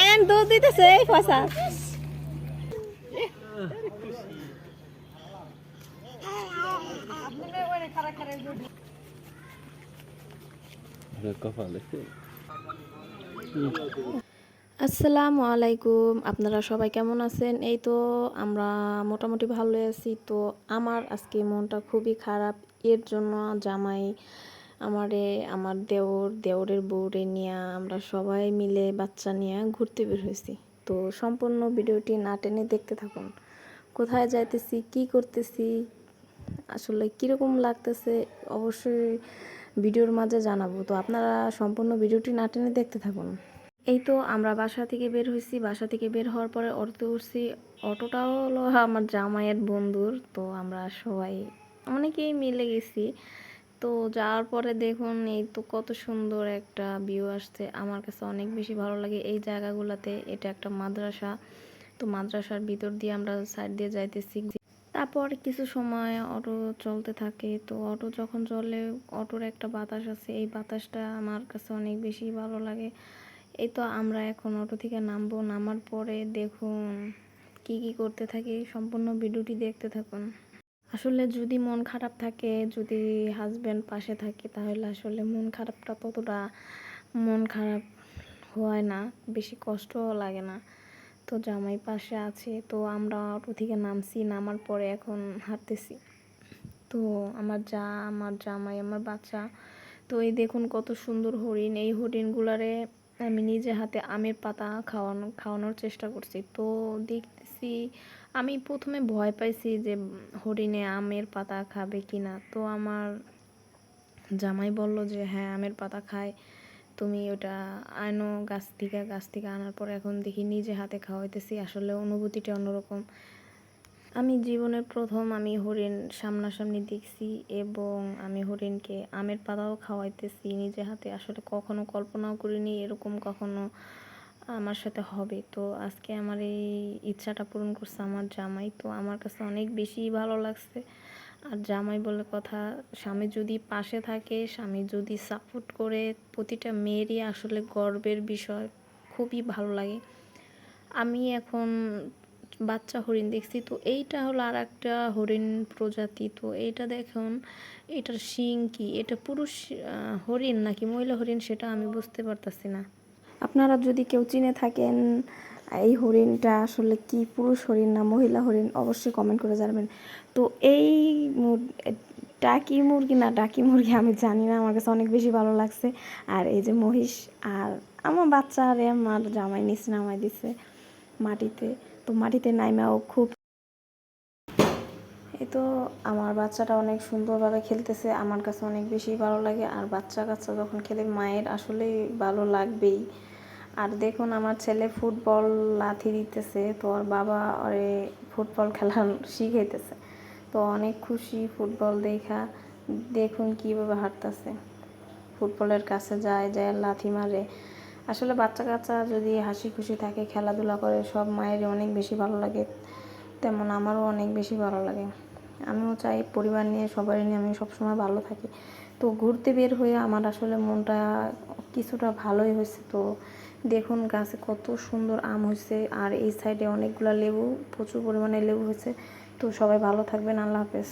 আয়ান দুধ দিতেছে এই ফসা আসসালামু আলাইকুম আপনারা সবাই কেমন আছেন? এই তো আমরা মোটামুটি ভালো আছি। তো আমার আজকে মনটা খুবই খারাপ। এর জন্য জামাই আমারে, আমার দেওর, দেওরের বউরে নিয়ে আমরা সবাই মিলে বাচ্চা নিয়ে ঘুরতে বের হয়েছি তো সম্পূর্ণ ভিডিওটি না টেনে দেখতে থাকুন। কোথায় যাইতেছি, কি করতেছি, আসলে কীরকম লাগতেছে, অবশ্যই ভিডিওর মাঝে জানাব। তো আপনারা সম্পূর্ণ ভিডিওটি না টেনে দেখতে থাকুন। এই তো আমরা বাসা থেকে বের হয়েছি বাসা থেকে বের হওয়ার পরে অটোতে উঠছি। অটোটাও হলো আমার জামাইয়ের বন্ধুর। তো আমরা সবাই অনেকেই মিলে গেছি। তো যাওয়ার পরে দেখুন, এই তো কত সুন্দর একটা ভিউ আসছে। আমার কাছে অনেক বেশি ভালো লাগে এই জায়গাগুলোতে। এটা একটা মাদ্রাসা। তো মাদ্রাসার ভিতর দিয়ে আমরা সাইড দিয়ে যাইতেছি। তারপর কিছু সময় অটো চলতে থাকে। তো অটো যখন চলে অটোর একটা বাতাস আছে। এই বাতাসটা আমার কাছে অনেক বেশি ভালো লাগে। এই তো আমরা এখন অটো থেকে নামবো। নামার পরে দেখুন, কি কি করতে থাকি। সম্পূর্ণ ভিডিওটি দেখতে থাকুন। আসলে যদি মন খারাপ থাকে, যদি হাজব্যান্ড পাশে থাকে, তাহলে আসলে মন খারাপটা ততটা মন খারাপ হয় না, বেশি কষ্টও লাগে না। তো জামাই পাশে আছে, তো আমরা অটো থেকে নামছি, নামার পরে এখন হাঁটতেছি। তো আমার যা, আমার জামাই, আমার বাচ্চা, তো এই দেখুন কত সুন্দর হরিণ, এই হরিণগুলারে আমি নিজে হাতে আমের পাতা খাওয়ানো, খাওয়ানোর চেষ্টা করছি। তো দেখতেছি, আমি প্রথমে ভয় পাইছি যে হরিণে আমের পাতা খাবে কি না তো আমার জামাই বলল যে হ্যাঁ আমের পাতা খায়। তুমি ওটা আনো গাছ থেকে গাছ থেকে আনার পর এখন দেখি নিজে হাতে খাওয়াইতেছি। আসলে অনুভূতিটা অন্যরকম। আমি জীবনের প্রথম আমি হরিণ সামনাসামনি দেখছি এবং আমি হরিণকে আমের পাতাও খাওয়াইতেছি, নিজে হাতে আসলে কখনো কল্পনাও করিনি এরকম কখনো আমার সাথে হবে। তো আজকে আমার এই ইচ্ছাটা পূরণ করছে আমার জামাই। তো আমার কাছে অনেক বেশি ভালো লাগছে। আর জামাই বলে কথা, স্বামী যদি পাশে থাকে, স্বামী যদি সাপোর্ট করে, প্রতিটা মেয়েরই আসলে গর্বের বিষয়, খুবই ভালো লাগে। আমি এখন বাচ্চা হরিণ দেখছি, তো এইটা হলো আর একটা হরিণ প্রজাতি। তো এইটা দেখুন, এটার শিং কি? এটা পুরুষ হরিণ নাকি মহিলা হরিণ সেটা আমি বুঝতে পারতাছি না। আপনারা যদি কেউ চিনে থাকেন, এই হরিণটা আসলে কি পুরুষ হরিণ না মহিলা হরিণ, অবশ্যই কমেন্ট করে জানাবেন। তো এই টাকি মুরগি না ডাকি মুরগি আমি জানি না, আমার কাছে অনেক বেশি ভালো লাগছে। আর এই যে মহিষ, আর আমার বাচ্চা আরে আমার জামাই নিচ নামাই দিছে। মাটিতে। তো মাটিতে নাইমাও খুব এ তো আমার বাচ্চাটা অনেক সুন্দরভাবে খেলতেছে, আমার কাছে অনেক বেশি ভালো লাগে। আর বাচ্চা কাচ্চা যখন খেলে মায়ের আসলেই ভালো লাগবেই। আর দেখুন আমার ছেলে ফুটবল লাথি দিতেছে, তো ওর বাবা ওরে ফুটবল খেলা শিখাইতেছে। তো অনেক খুশি ফুটবল দেখা, দেখুন কীভাবে হাঁটতেছে। ফুটবলের কাছে যায় যায় লাথি মারে। আসলে বাচ্চা কাচ্চা যদি হাসি খুশি থাকে, খেলাধুলা করে, সব মায়ের অনেক বেশি ভালো লাগে। তেমন আমারও অনেক বেশি ভালো লাগে। আমিও চাই পরিবার নিয়ে সবাই নিয়ে আমি সবসময় ভালো থাকি। তো ঘুরতে বের হয়ে আমার আসলে মনটা কিছুটা ভালোই হয়েছে। তো দেখুন গাছে কত সুন্দর আম হয়েছে, আর এই সাইডে অনেকগুলো লেবু, প্রচুর পরিমাণে লেবু হয়েছে। তো সবাই ভালো থাকবেন, আল্লাহ হাফেজ।